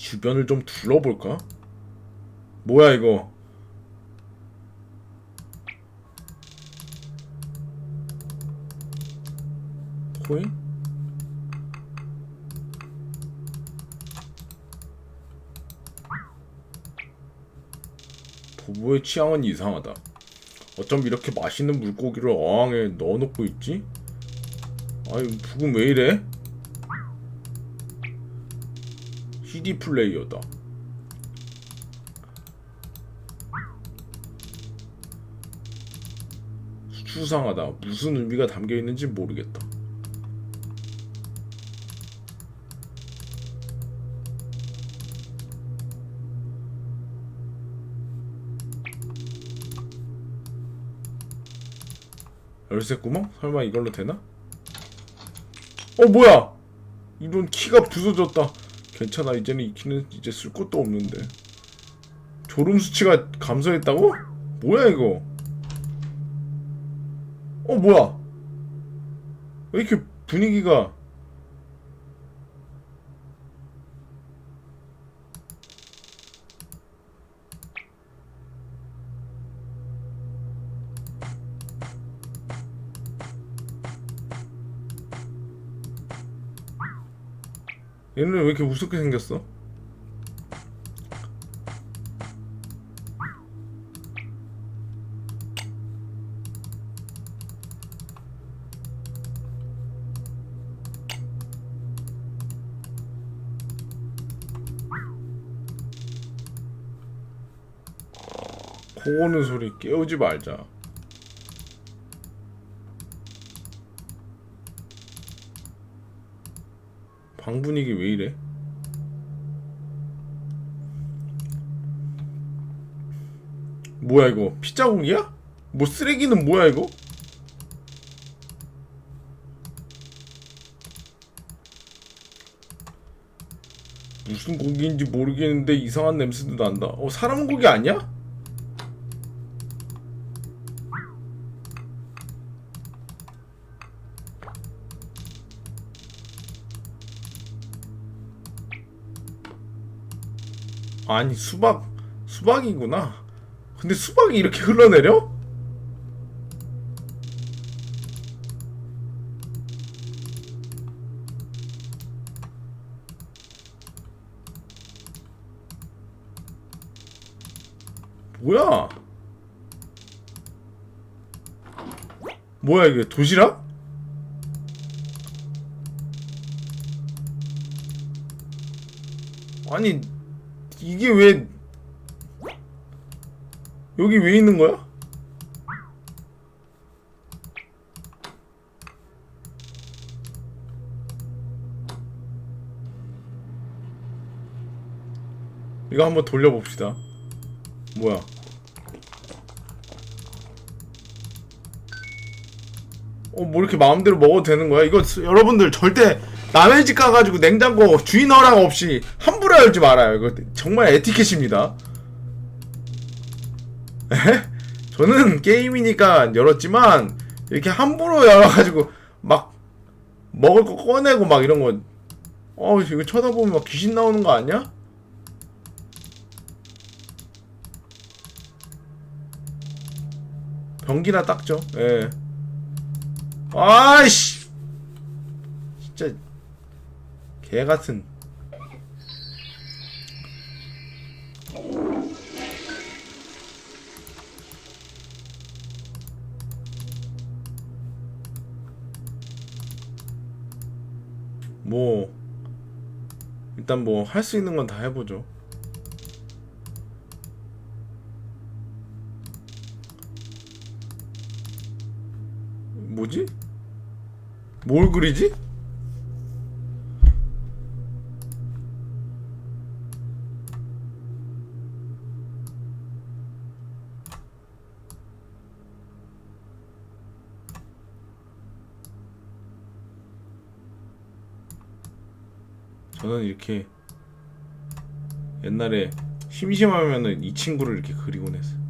주변을 좀 둘러볼까? 뭐야 이거? 코인? 부부의 취향은 이상하다. 어쩜 이렇게 맛있는 물고기를 어항에 넣어놓고 있지? 아유, 부금 왜 이래? CD 플레이어다. 수상하다. 무슨 의미가 담겨 있는지 모르겠다. 열쇠 구멍? 설마 이걸로 되나? 어 뭐야? 이런 키가 부서졌다. 괜찮아 이제는 이 키는 이제 쓸 것도 없는데. 졸음 수치가 감소했다고? 뭐야 이거? 어 뭐야? 왜 이렇게 분위기가 얘는 왜 이렇게 무섭게 생겼어? 코 고는 소리 깨우지 말자. 방 분위기 왜 이래? 뭐야 이거 피자국이야? 뭐 쓰레기는 뭐야 이거? 무슨 고기인지 모르겠는데 이상한 냄새도 난다. 어 사람 고기 아니야? 아니 수박 수박이구나. 근데 수박이 이렇게 흘러내려? 뭐야? 뭐야 이게 도시락? 아니 이게 왜 여기 왜 있는 거야? 이거 한번 돌려봅시다. 뭐야? 어, 뭐 이렇게 마음대로 먹어도 되는 거야? 이거 스- 여러분들 절대 남의 집 가가지고 냉장고 주인 허락 없이 열지 말아요. 이거 정말 에티켓입니다. 에? 저는 게임이니까 열었지만 이렇게 함부로 열어가지고 막 먹을 거 꺼내고 막 이런 거. 어, 이거 쳐다보면 막 귀신 나오는 거 아니야? 변기나 닦죠. 예. 아이씨. 진짜 개 같은. 뭐 일단 뭐 할 수 있는 건 다 해보죠. 뭐지? 뭘 그리지? 저는 이렇게 옛날에 심심하면은 이 친구를 이렇게 그리곤 했어요.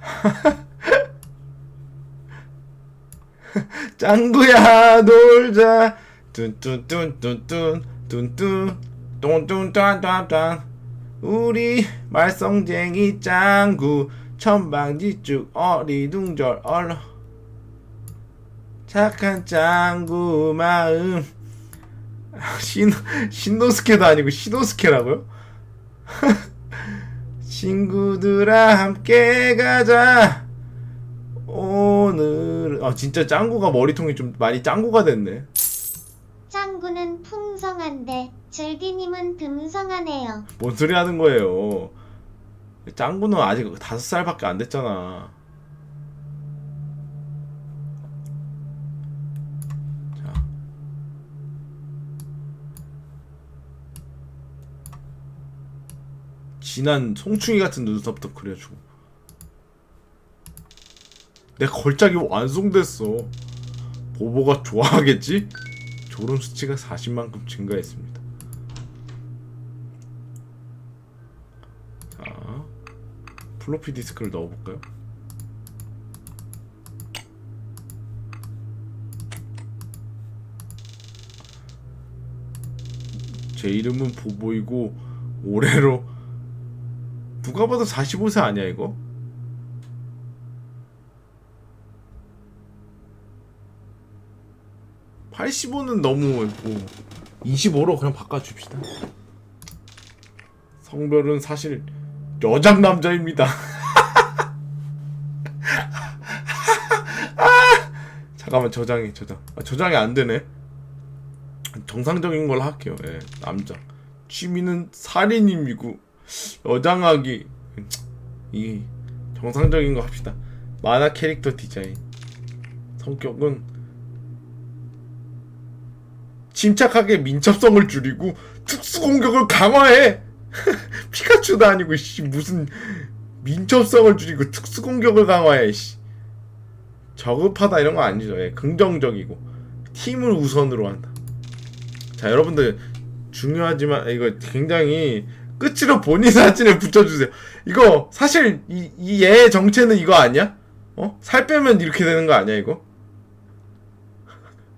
짱구야 놀자. 뚠뚠뚠뚠뚠 뚠뚠. 뚠뚠 우리 말썽쟁이 짱구 천방지축 어리둥절 얼러 착한 짱구 마음 신 신노스케도 아니고 시노스케라고요? 친구들아 함께 가자. 오늘 아 진짜 짱구가 머리통이 좀 많이 짱구가 됐네. 짱구는 풍성한데 즐기님은 듬성하네요. 뭔 소리 하는 거예요? 짱구는 아직 다섯 살밖에 안 됐잖아. 진한 송충이 같은 눈썹도 그려주고. 내 걸작이 완성됐어. 보보가 좋아하겠지? 졸음 수치가 40만큼 증가했습니다. 자, 플로피 디스크를 넣어볼까요? 제 이름은 보보이고 올해로 누가 봐도 45세 아니야 이거? (85는) 너무 뭐 25로 그냥 바꿔줍시다 성별은 사실 여장 남자입니다. 아, 잠깐만 저장이 저장. 아, 저장이 안 되네. 정상적인 걸 할게요. 예, 남자. 취미는 살인임이고 여장하기 이 정상적인 거 합시다. 만화 캐릭터 디자인. 성격은 침착하게 민첩성을 줄이고 특수 공격을 강화해. 피카츄도 아니고 씨 무슨 민첩성을 줄이고 특수 공격을 강화해 씨. 저급하다 이런 거 아니죠. 예, 긍정적이고 팀을 우선으로 한다. 자 여러분들 중요하지만 이거 굉장히 끝으로 본인 사진을 붙여주세요. 이거 사실 이 이얘 정체는 이거 아니야? 어? 살 빼면 이렇게 되는 거 아니야 이거?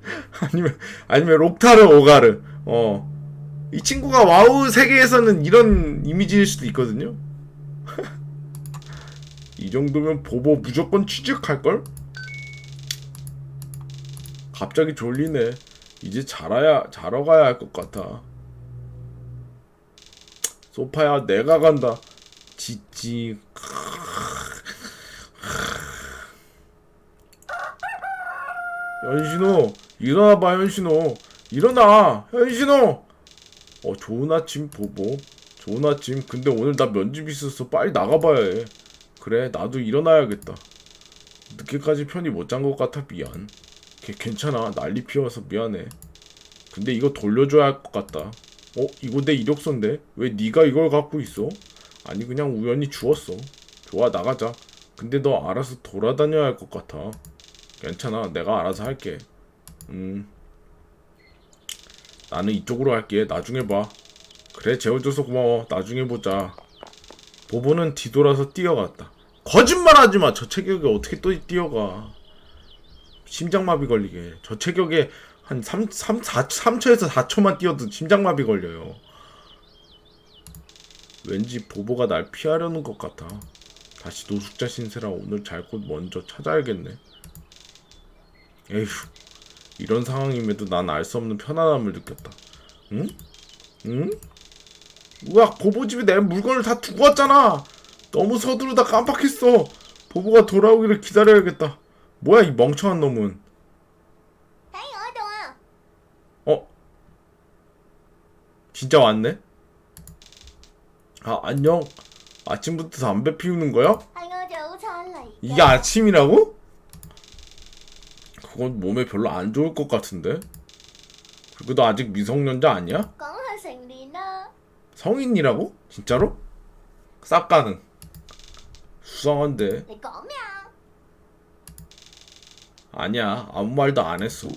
아니면 아니면 록타르 오가르 어. 이 친구가 와우 세계에서는 이런 이미지일 수도 있거든요. 이 정도면 보보 무조건 취직할 걸? 갑자기 졸리네. 이제 자라야, 자러 가야 할 것 같아. 소파야, 내가 간다. 지지. 현신호, 일어나봐, 현신호. 일어나, 현신호! 어 좋은 아침 보보 좋은 아침 근데 오늘 나 면접 있어서 빨리 나가봐야 해 그래 나도 일어나야겠다 늦게까지 편히 못 잔 것 같아 미안 걔 괜찮아 난리 피워서 미안해 근데 이거 돌려줘야 할 것 같다 어 이거 내 이력서인데 왜 네가 이걸 갖고 있어 아니 그냥 우연히 주웠어 좋아 나가자 근데 너 알아서 돌아다녀야 할 것 같아 괜찮아 내가 알아서 할게 음 나는 이쪽으로 할게. 나중에 봐. 그래, 재워줘서 고마워. 나중에 보자. 보보는 뒤돌아서 뛰어갔다. 거짓말 하지 마! 저 체격에 어떻게 또 뛰어가. 심장마비 걸리게. 저 체격에 한 3, 3, 4, 3초에서 4초만 뛰어도 심장마비 걸려요. 왠지 보보가 날 피하려는 것 같아. 다시 노숙자 신세라 오늘 잘 곳 먼저 찾아야겠네. 에휴, 이런 상황임에도 난 알 수 없는 편안함을 느꼈다. 응? 응? 우와, 보보 집에 내 물건을 다 두고 왔잖아! 너무 서두르다 깜빡했어! 보보가 돌아오기를 기다려야겠다. 뭐야, 이 멍청한 놈은. 진짜 왔네? 아, 안녕. 아침부터 담배 피우는 거야? 이게 아침이라고? 그건 몸에 별로 안 좋을 것 같은데? 그리고 너 아직 미성년자 아니야? 성인이라고? 진짜로? 쌉 가능. 수상한데. 아니야. 아무 말도 안 했어.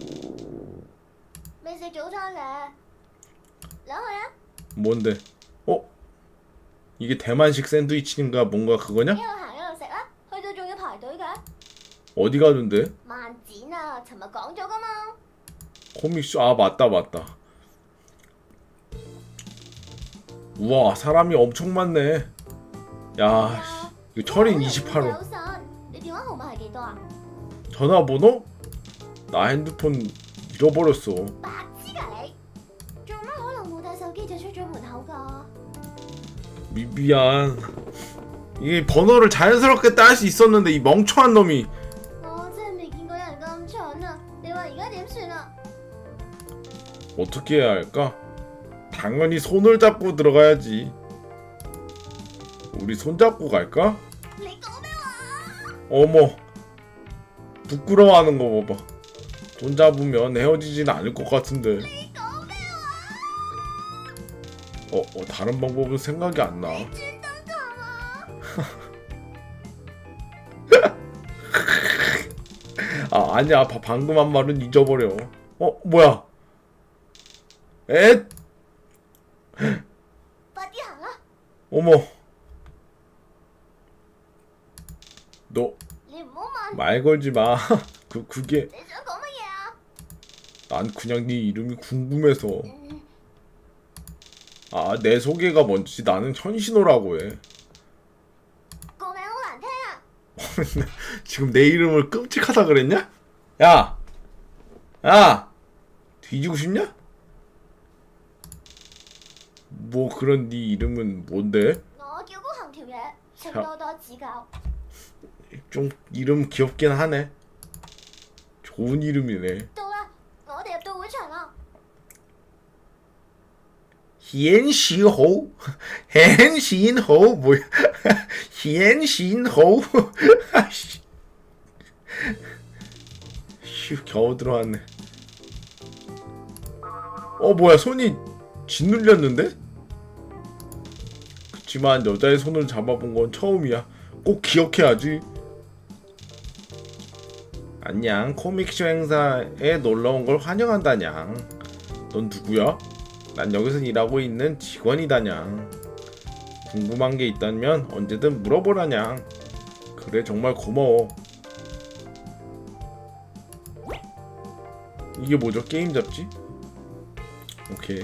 Mình sẽ chủ thôi là Lớn rồi á 뭔데? 어? 이게 대만식 샌드위치인가 뭔가 그거냐? Cái hẳn là sạch á Thôi tôi cho cái thoại tới cả 어디 가는데? 慢剪啊，尋日講咗噶嘛。 코믹스 아 맞다 맞다. 우와 사람이 엄청 많네. 야 씨, 이거 철인 28호. 有信，你電話號碼係幾多啊？ 전화번호? 나 핸드폰 잃어버렸어. 白 미, 미안. 이게 번호를 자연스럽게 딸 수 있었는데 이 멍청한 놈이. 어떻게 해야 할까? 당연히 손을 잡고 들어가야지. 우리 손 잡고 갈까? 어머. 부끄러워하는 거 봐봐. 손 잡으면 헤어지진 않을 것 같은데. 어, 어 다른 방법은 생각이 안 나. 아 아니야 바, 방금 한 말은 잊어버려. 어 뭐야? 에? 어머. 너 말 걸지 마. 그 그게 난 그냥 네 이름이 궁금해서. 아, 내 소개가 뭔지 나는 현신호라고 해. 지금 내 이름을 끔찍하다 그랬냐? 야! 야! 뒤지고 싶냐? 뭐 그런 네 이름은 뭔데? 야. 좀 이름 귀엽긴 하네. 좋은 이름이네. 현신호, 현신호 뭐야? 현신호. 휴 겨우 들어왔네. 어 뭐야 손이 짓눌렸는데? 그치만 여자의 손을 잡아본 건 처음이야. 꼭 기억해야지. 안녕 코믹쇼 행사에 놀러온 걸 환영한다냥. 넌 누구야? 난 여기서 일하고 있는 직원이다냥. 궁금한 게 있다면 언제든 물어보라냥. 그래 정말 고마워. 이게 뭐죠? 게임 잡지? 오케이.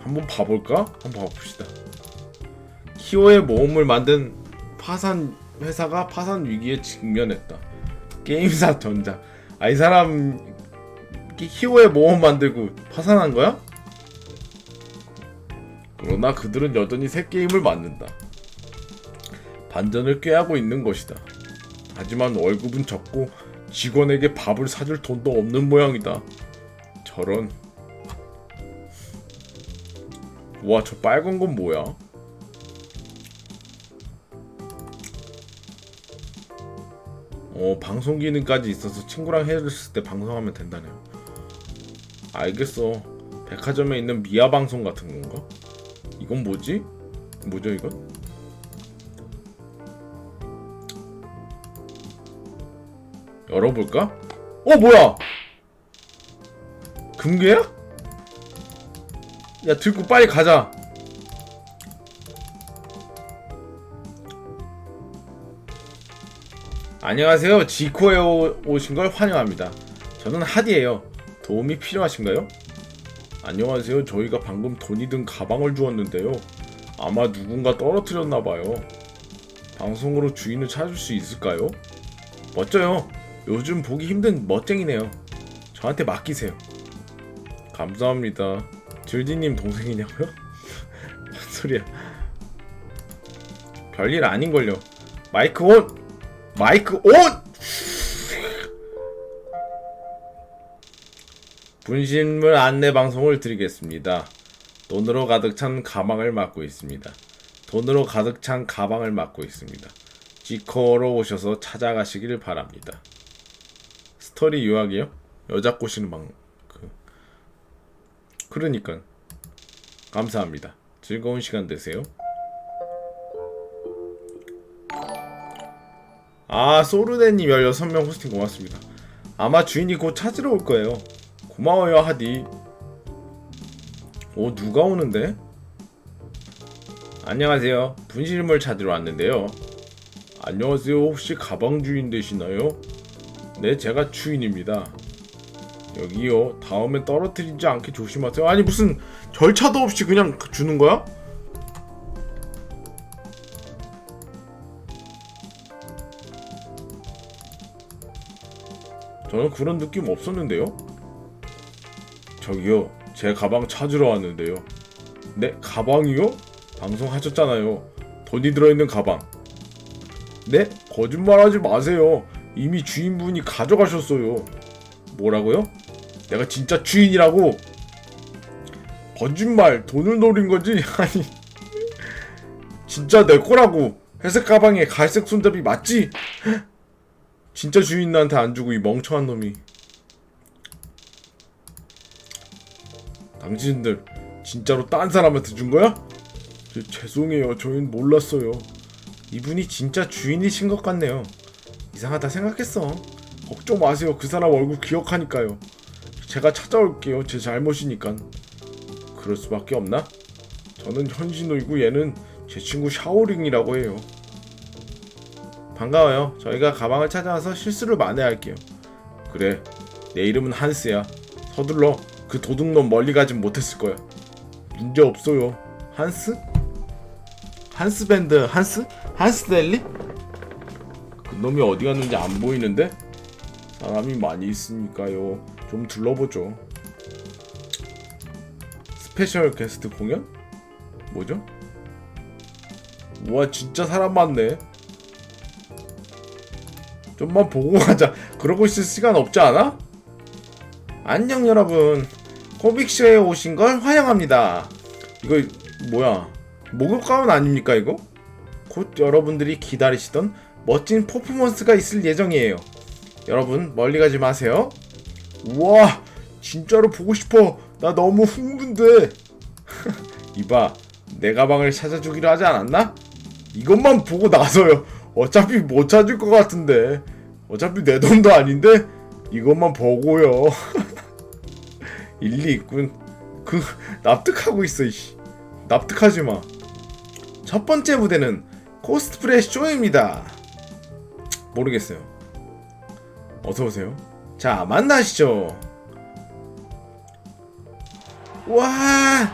한번 봐볼까? 한번 봐봅시다. 키오의 모험을 만든 파산 회사가 파산 위기에 직면했다. 게임사 전자. 아 이 사람 이 히오의 모험 만들고 파산한 거야? 그러나 그들은 여전히 새 게임을 만든다. 반전을 꾀하고 있는 것이다. 하지만 월급은 적고 직원에게 밥을 사줄 돈도 없는 모양이다. 저런. 와, 저 빨간 건 뭐야? 어, 방송 기능까지 있어서 친구랑 헤어졌을 때 방송하면 된다네요. 알겠어. 백화점에 있는 미아 방송 같은 건가? 이건 뭐지? 뭐죠 이건? 열어볼까? 어 뭐야? 금괴야? 야 들고 빨리 가자. 안녕하세요. 지코에 오- 오신 걸 환영합니다. 저는 하디예요. 도움이 필요하신가요? 안녕하세요. 저희가 방금 돈이 든 가방을 주었는데요. 아마 누군가 떨어뜨렸나 봐요. 방송으로 주인을 찾을 수 있을까요? 멋져요. 요즘 보기 힘든 멋쟁이네요. 저한테 맡기세요. 감사합니다. 질디님 동생이냐고요? 뭔 소리야? 별일 아닌걸요. 마이크 온! 마이크 온! 분신물 안내 방송을 드리겠습니다. 돈으로 가득 찬 가방을 맡고 있습니다. 돈으로 가득 찬 가방을 맡고 있습니다. 지코로 오셔서 찾아가시길 바랍니다. 스토리 요약이요? 여자 꼬시는 방, 그. 그러니까. 감사합니다. 즐거운 시간 되세요. 아, 소르네님 16명 호스팅 고맙습니다. 아마 주인이 곧 찾으러 올 거예요. 고마워요, 하디. 오, 누가 오는데? 안녕하세요. 분실물 찾으러 왔는데요. 안녕하세요. 혹시 가방 주인 되시나요? 네, 제가 주인입니다. 여기요. 다음에 떨어뜨리지 않게 조심하세요. 아니 무슨 절차도 없이 그냥 주는 거야? 저는 그런 느낌 없었는데요. 저기요, 제 가방 찾으러 왔는데요. 네, 가방이요? 방송하셨잖아요. 돈이 들어있는 가방. 네? 거짓말하지 마세요. 이미 주인분이 가져가셨어요. 뭐라고요? 내가 진짜 주인이라고? 거짓말, 돈을 노린 거지? 아니, 진짜 내 거라고. 회색 가방에 갈색 손잡이 맞지? 진짜 주인한테 안 주고 이 멍청한 놈이. 당신들 진짜로 딴 사람한테 준 거야? 저, 죄송해요. 저희는 몰랐어요. 이분이 진짜 주인이신 것 같네요. 이상하다 생각했어. 걱정 마세요. 그 사람 얼굴 기억하니까요. 제가 찾아올게요. 제 잘못이니까. 그럴 수밖에 없나? 저는 현신호이고 얘는 제 친구 샤오링이라고 해요. 반가워요. 저희가 가방을 찾아와서 실수를 만회할게요. 그래. 내 이름은 한스야. 서둘러. 그 도둑놈 멀리 가진 못했을 거야. 문제 없어요. 한스? 한스 밴드 한스? 한스 델리? 그 놈이 어디 갔는지 안 보이는데? 사람이 많이 있으니까요. 좀 둘러보죠. 스페셜 게스트 공연? 뭐죠? 우와 진짜 사람 많네. 좀만 보고 가자. 그러고 있을 시간 없지 않아? 안녕 여러분. 코빅쇼에 오신 걸 환영합니다. 이거 뭐야? 목욕 가운 아닙니까 이거? 곧 여러분들이 기다리시던 멋진 퍼포먼스가 있을 예정이에요. 여러분 멀리 가지 마세요. 우와 진짜로 보고 싶어. 나 너무 흥분돼. 이봐 내 가방을 찾아주기로 하지 않았나? 이것만 보고 나서요. 어차피 못 찾을 것 같은데. 어차피 내 돈도 아닌데 이것만 보고요. 일리 있군. 그 납득하고 있어 이씨. 납득하지 마. 첫 번째 무대는 코스프레 쇼입니다. 모르겠어요. 어서 오세요. 자, 만나시죠. 와,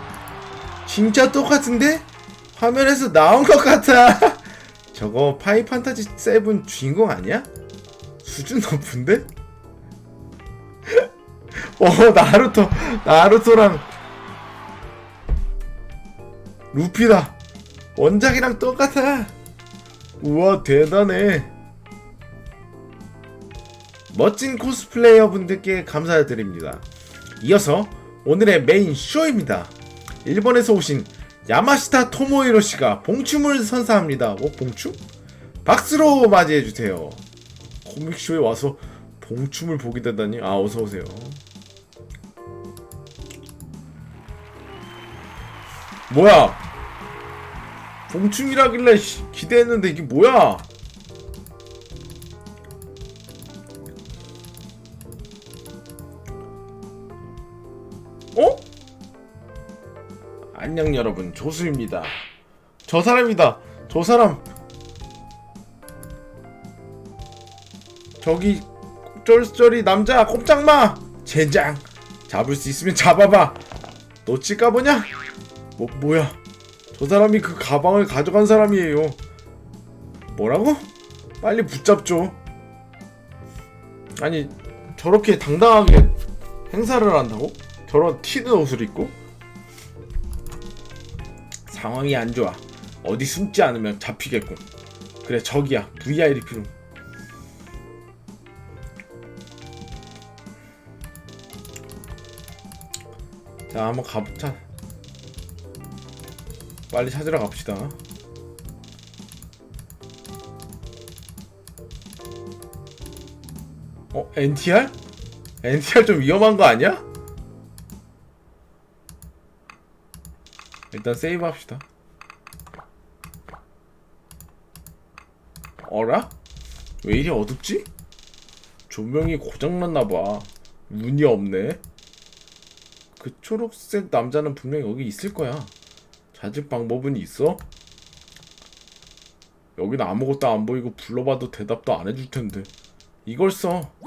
진짜 똑같은데? 화면에서 나온 것 같아. 저거 파이 판타지 7 주인공 아니야? 수준 높은데? 어, 나루토, 나루토랑 루피다. 원작이랑 똑같아. 우와, 대단해. 멋진 코스플레이어 분들께 감사드립니다. 이어서 오늘의 메인 쇼입니다. 일본에서 오신 야마시타 토모히로 씨가 봉춤을 선사합니다. 어, 봉춤? 박수로 맞이해 주세요. 코믹쇼에 와서 봉춤을 보게 되다니. 아, 어서 오세요. 뭐야? 봉춤이라길래 씨, 기대했는데 이게 뭐야? 어? 안녕 여러분 조수입니다. 저 사람이다. 저 사람. 저기 쩔쩔이 남자 꼼짝마 젠장 잡을 수 있으면 잡아봐. 놓칠까 보냐? 뭐 뭐야? 저 사람이 그 가방을 가져간 사람이에요. 뭐라고? 빨리 붙잡죠. 아니 저렇게 당당하게 행사를 한다고? 저런 튀는 옷을 입고? 상황이 안 좋아. 어디 숨지 않으면 잡히겠군. 그래 저기야 VIP룸. 자 한번 가보자. 빨리 찾으러 갑시다. 어 NTR? NTR 좀 위험한 거 아니야? 일단 세이브 합시다. 어라? 왜 이리 어둡지? 조명이 고장났나봐. 문이 없네. 그 초록색 남자는 분명히 여기 있을 거야. 찾을 방법은 있어? 여기는 아무것도 안 보이고 불러봐도 대답도 안 해줄 텐데 이걸 써